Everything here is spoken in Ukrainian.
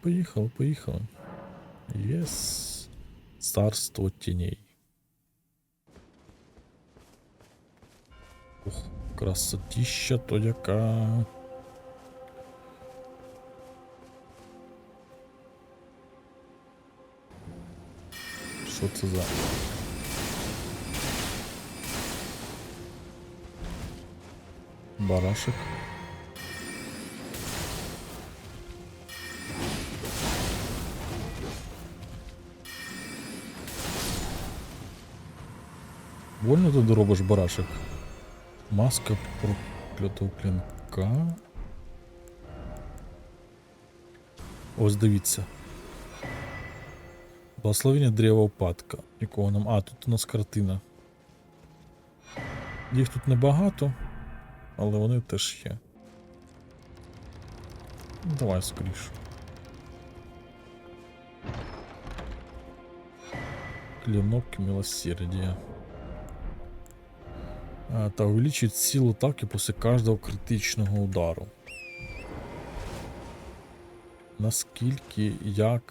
поїхали, поїхали. Єс. Царство тіней. Ух, красотища то яка. Що це за. Барашек. Больно ти доробиш барашек? Маска проклятого клинка. Ось дивіться. Благословення древа упадка. Якого нам. А, тут у нас картина. Їх тут небагато, але вони теж є. Давай скоріше. Клинок милосердия. А, Та увеличить силу атаки після кожного критичного удару. Наскільки, як.